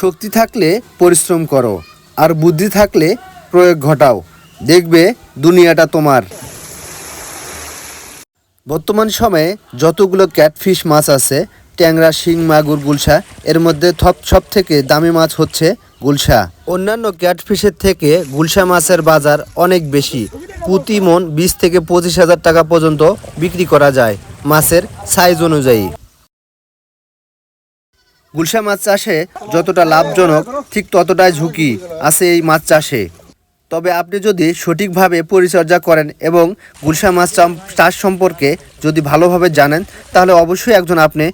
শক্তি থাকলে পরিশ্রম করো, আর বুদ্ধি থাকলে প্রয়োগ ঘটাও। দেখবে দুনিয়াটা তোমার। বর্তমান সময়ে যতগুলো ক্যাটফিশ মাছ আছে, ট্যাংরা, শিং, মাগুর, গুলশা, এর মধ্যে থপ সব থেকে দামি মাছ হচ্ছে গুলশা। অন্যান্য ক্যাটফিশের থেকে গুলশা মাছের বাজার অনেক বেশি। প্রতি মন বিশ থেকে পঁচিশ হাজার টাকা পর্যন্ত বিক্রি করা যায় মাছের সাইজ অনুযায়ী। গুলশা মাছ চাষে যতটা লাভজনক, ঠিক ততটাই ঝুঁকি আছে এই মাছ চাষে। তবে আপনি যদি সঠিকভাবে পরিচর্যা করেন এবং গুলশা মাছ চাষ সম্পর্কে যদি ভালোভাবে জানেন, তাহলে অবশ্যই একজন আপনি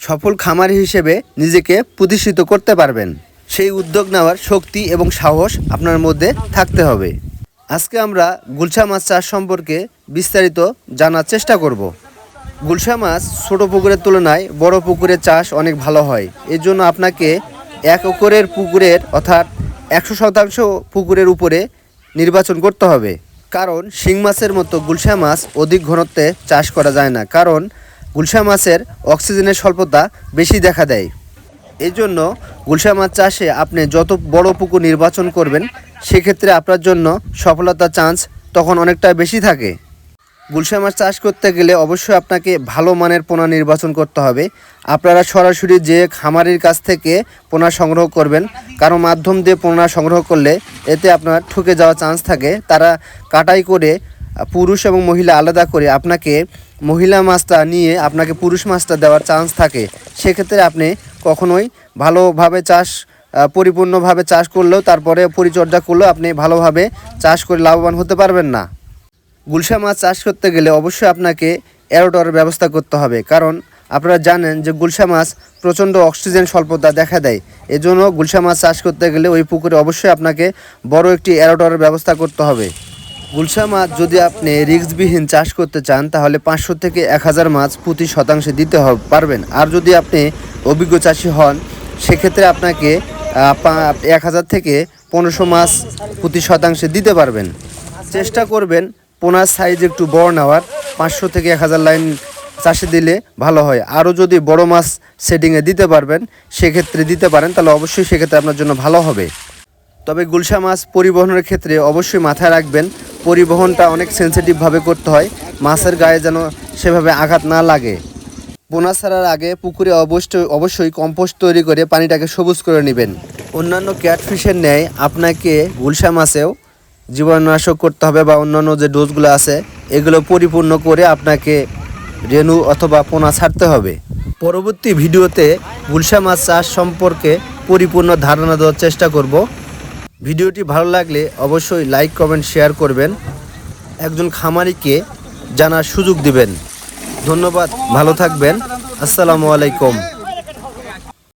সফল খামারি হিসেবে নিজেকে প্রতিষ্ঠিত করতে পারবেন। সেই উদ্যোগ নেওয়ার শক্তি এবং সাহস আপনার মধ্যে থাকতে হবে। আজকে আমরা গুলশা মাছ চাষ সম্পর্কে বিস্তারিত জানার চেষ্টা করব। গুলশা মাছ ছোট পুকুরের তুলনায় বড় পুকুরের চাষ অনেক ভালো হয়। এর জন্য আপনাকে এক একরের পুকুরের অর্থাৎ একশো শতাংশ পুকুরের উপরে নির্বাচন করতে হবে। কারণ শিং মাছের মতো গুলশা মাছ অধিক ঘনত্বে চাষ করা যায় না। কারণ গুলশা মাছের অক্সিজেনের স্বল্পতা বেশি দেখা দেয়। এই জন্য গুলশা মাছ চাষে আপনি যত বড় পুকুর নির্বাচন করবেন, সেক্ষেত্রে আপনার জন্য সফলতার চান্স তখন অনেকটা বেশি থাকে। গুলশা মাছ চাষ করতে গেলে অবশ্যই আপনাকে ভালো মানের পোনা নির্বাচন করতে হবে। আপনারা সরাসরি যে খামারির কাছ থেকে পোনা সংগ্রহ করবেন, কারও মাধ্যম দিয়ে পোনা সংগ্রহ করলে এতে আপনার ঠকে যাওয়ার চান্স থাকে। তারা কাটাই করে পুরুষ এবং মহিলা আলাদা করে আপনাকে মহিলা মাছটা নিয়ে আপনাকে পুরুষ মাছটা দেওয়ার চান্স থাকে। সেক্ষেত্রে আপনি কখনোই ভালোভাবে চাষ পরিপূর্ণভাবে চাষ করলেও তারপরে পরিচর্যা করলেও আপনি ভালোভাবে চাষ করে লাভবান হতে পারবেন না। গুলশা মাছ চাষ করতে গেলে অবশ্যই আপনাকে এরোটরের ব্যবস্থা করতে হবে। কারণ আপনারা জানেন যে গুলশা মাছ প্রচণ্ড অক্সিজেন স্বল্পতা দেখা দেয়। এজন্য গুলশা মাছ চাষ করতে গেলে ওই পুকুরে অবশ্যই আপনাকে বড় একটি এরোটরের ব্যবস্থা করতে হবে। গুলশা মাছ যদি আপনি রিস্কবিহীন চাষ করতে চান, তাহলে পাঁচশো থেকে এক হাজার মাছ প্রতি শতাংশে দিতে পারবেন। আর যদি আপনি অভিজ্ঞ চাষি হন, সেক্ষেত্রে আপনাকে এক হাজার থেকে পনেরোশো মাছ প্রতি শতাংশে দিতে পারবেন। চেষ্টা করবেন পোনার সাইজ একটু বড় নেওয়ার, পাঁচশো থেকে এক হাজার লাইন চাষে দিলে ভালো হয়। আরও যদি বড় মাছ সেটিংয়ে দিতে পারবেন, সেক্ষেত্রে দিতে পারেন, তাহলে অবশ্যই সেক্ষেত্রে আপনার জন্য ভালো হবে। তবে গুলশা মাছ পরিবহনের ক্ষেত্রে অবশ্যই মাথায় রাখবেন, পরিবহনটা অনেক সেন্সিটিভভাবে করতে হয়, মাছের গায়ে যেন সেভাবে আঘাত না লাগে। পোনা ছাড়ার আগে পুকুরে অবশ্যই অবশ্যই কম্পোস্ট তৈরি করে পানিটাকে সবুজ করে নেবেন। অন্যান্য ক্যাটফিশের ন্যায় আপনাকে গুলশা মাছেও জীবাণুনাশক করতে হবে বা অন্যান্য যে ডোজগুলো আছে, এগুলো পরিপূর্ণ করে আপনাকে রেণু অথবা পোনা ছাড়তে হবে। পরবর্তী ভিডিওতে গুলশা মাছ চাষ সম্পর্কে পরিপূর্ণ ধারণা দেওয়ার চেষ্টা করব। ভিডিওটি ভালো লাগলে অবশ্যই লাইক, কমেন্ট, শেয়ার করবেন। একজন খামারিকে জানার সুযোগ দিবেন। ধন্যবাদ, ভালো থাকবেন। আসসালামু আলাইকুম।